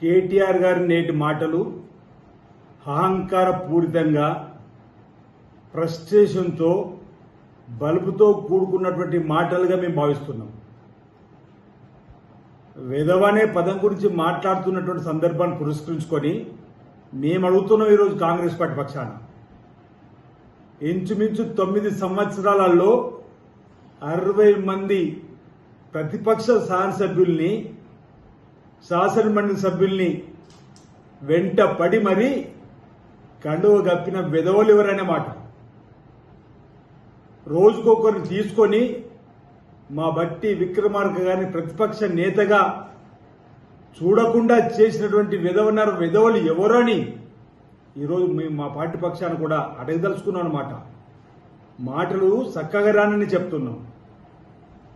కేటీఆర్ గారి నేటి మాటలు అహంకార పూరితంగా ఫ్రస్ట్రేషన్తో బలుపుతో కూడుకున్నటువంటి మాటలుగా మేము భావిస్తున్నాం. విధవనే పదం గురించి మాట్లాడుతున్నటువంటి సందర్భాన్ని పురస్కరించుకొని మేము అడుగుతున్నాం ఈరోజు కాంగ్రెస్ పార్టీ పక్షాన. ఇంచుమించు తొమ్మిది సంవత్సరాలలో అరవై మంది ప్రతిపక్ష శాసనసభ్యుల్ని శాసనమండలి సభ్యుల్ని వెంట పడి మరీ కండువ గప్పిన విధవలివరనే మాట. రోజుకొకరిని తీసుకొని మా బట్టి విక్రమార్క గారిని ప్రతిపక్ష నేతగా చూడకుండా చేసినటువంటి విధవన్నారు విధవలు అని ఈరోజు మేము మా పార్టీ పక్షాన్ని కూడా అడగదలుచుకున్నాం అనమాట మాటలు చక్కగా రానని చెప్తున్నాం.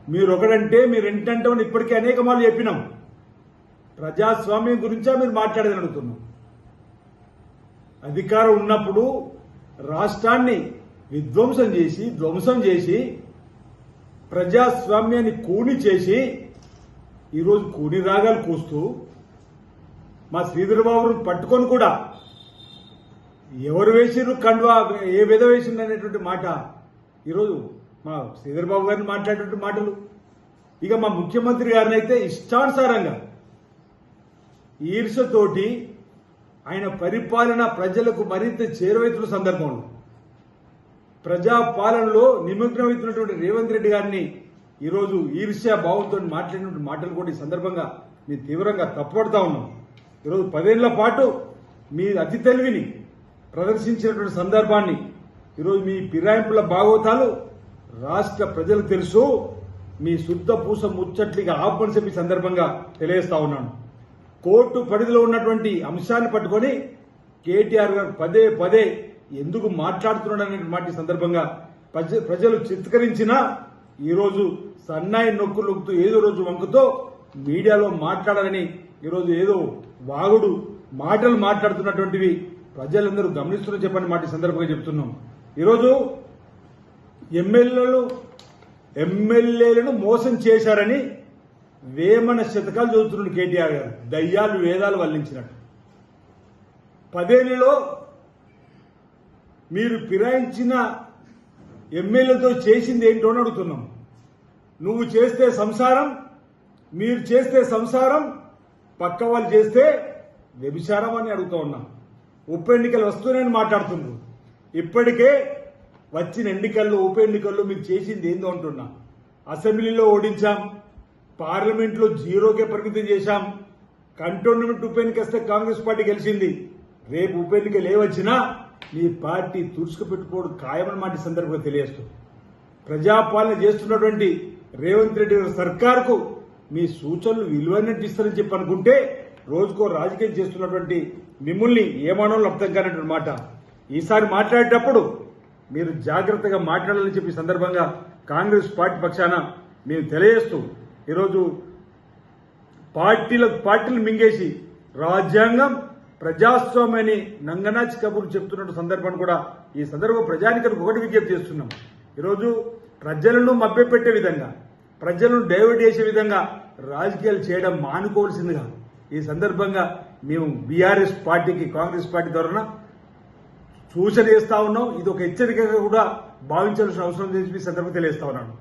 మీరు ఒకడంటే మీరు ఎంటంటే ఇప్పటికే అనేక మార్లు చెప్పినాం. ప్రజాస్వామ్యం గురించా మీరు మాట్లాడేది అడుగుతున్నాం. అధికారం ఉన్నప్పుడు రాష్ట్రాన్ని విధ్వంసం చేసి ధ్వంసం చేసి ప్రజాస్వామ్యాన్ని కూని చేసి ఈరోజు కూని రాగాలు కూస్తూ మా శ్రీధరబాబును పట్టుకొని కూడా ఎవరు వేసిర్రు కండువా ఏ విధ వేసిండు అనేటువంటి మాట ఈరోజు మా శ్రీధరబాబు గారిని మాట్లాడేటువంటి మాటలు. ఇక మా ముఖ్యమంత్రి గారిని అయితే ఇష్టానుసారంగా ఈర్షతోటి ఆయన పరిపాలన ప్రజలకు మరింత చేరువైతున్న సందర్భంలో ప్రజాపాలనలో నిమగ్నమవుతున్నటువంటి రేవంత్ రెడ్డి గారిని ఈరోజు ఈర్ష్య భావంతో మాట్లాడినటువంటి మాటలు కూడా ఈ సందర్భంగా మేము తీవ్రంగా తప్పుపడతా ఉన్నాం. ఈరోజు పదేళ్ళ పాటు మీ అతి తెలివిని ప్రదర్శించినటువంటి సందర్భాన్ని ఈరోజు మీ ఫిరాయింపుల భాగవతాలు రాష్ట్ర ప్రజలకు తెలుసు. మీ శుద్ధ పూస ముచ్చట్లిగా ఆపని చెప్పి సందర్భంగా తెలియజేస్తా ఉన్నాను. కోర్టు పరిధిలో ఉన్నటువంటి అంశాన్ని పట్టుకొని కేటీఆర్ గారు పదే పదే ఎందుకు మాట్లాడుతున్నాడు అనే సందర్భంగా ప్రజ- ప్రజలు చిత్కరించినా ఈరోజు సన్నాయి నొక్కులు నొక్కుతూ ఏదో రోజు వంకుతో మీడియాలో మాట్లాడాలని ఈరోజు ఏదో వాగుడు మాటలు మాట్లాడుతున్నటువంటివి ప్రజలందరూ గమనిస్తున్న చెప్పని మాట సందర్భంగా చెప్తున్నాం. ఈరోజు ఎమ్మెల్యేలు ఎమ్మెల్యేలను మోసం చేశారని వేమన శతకాలు చదువుతున్నాడు కేటీఆర్ గారు. దయ్యాలు వేదాలు వల్లించినట్టు. పదేళ్ళలో మీరు ఫిరాయించిన ఎమ్మెల్యేతో చేసింది ఏంటో అని అడుగుతున్నాం. నువ్వు చేస్తే సంసారం మీరు చేస్తే సంసారం పక్క వాళ్ళు చేస్తే వ్యభిచారం అని అడుగుతా ఉన్నాం. ఉప ఎన్నికలు వస్తూనే మాట్లాడుతున్నారు ఇప్పటికే వచ్చిన ఎన్నికల్లో ఉప ఎన్నికల్లో మీరు చేసింది ఏందో అంటున్నా. అసెంబ్లీలో ఓడించాం. పార్లమెంట్లో జీరోకే పరిమితం చేశాం. కంటోన్మెంట్ ఉప ఎన్నిక వస్తే కాంగ్రెస్ పార్టీ గెలిచింది. రేపు ఉప లేవచ్చినా మీ పార్టీ తుడుచుకుపెట్టుకోవడం ఖాయమని మాట సందర్భంగా తెలియజేస్తుంది ప్రజాపాలన చేస్తున్నటువంటి రేవంత్ రెడ్డి గారి సర్కార్కు మీ సూచనలు విలువైనట్టు చెప్పి అనుకుంటే రోజుకో రాజకీయం చేస్తున్నటువంటి మిమ్మల్ని ఏమానో అర్థం కానటువంటి మాట. ఈసారి మాట్లాడేటప్పుడు మీరు జాగ్రత్తగా మాట్లాడాలని చెప్పి సందర్భంగా కాంగ్రెస్ పార్టీ పక్షాన మేము తెలియజేస్తూ ఈరోజు పార్టీలకు పార్టీలు మింగేసి రాజ్యాంగం ప్రజాస్వామ్యాన్ని నంగనాచి కబుర్లు చెప్తున్న సందర్భాన్ని కూడా ఈ సందర్భం ప్రజానికలకు ఒకటి విజ్ఞప్తి చేస్తున్నాం. ఈరోజు ప్రజలను మభ్యపెట్టే విధంగా ప్రజలను డైవర్ట్ చేసే విధంగా రాజకీయాలు చేయడం మానుకోవాల్సిందిగా ఈ సందర్భంగా మేము బీఆర్ఎస్ పార్టీకి కాంగ్రెస్ పార్టీ ద్వారా సూచన చేస్తా ఉన్నాం. ఇది ఒక హెచ్చరికగా కూడా భావించాల్సిన అవసరం చేసి ఈ సందర్భంగా తెలియజేస్తా ఉన్నాను.